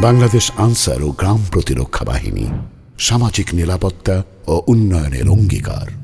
বাংলাদেশ আনসার ও গ্রাম প্রতিরক্ষা বাহিনী সামাজিক নিরাপত্তা ও উন্নয়নের অঙ্গীকার।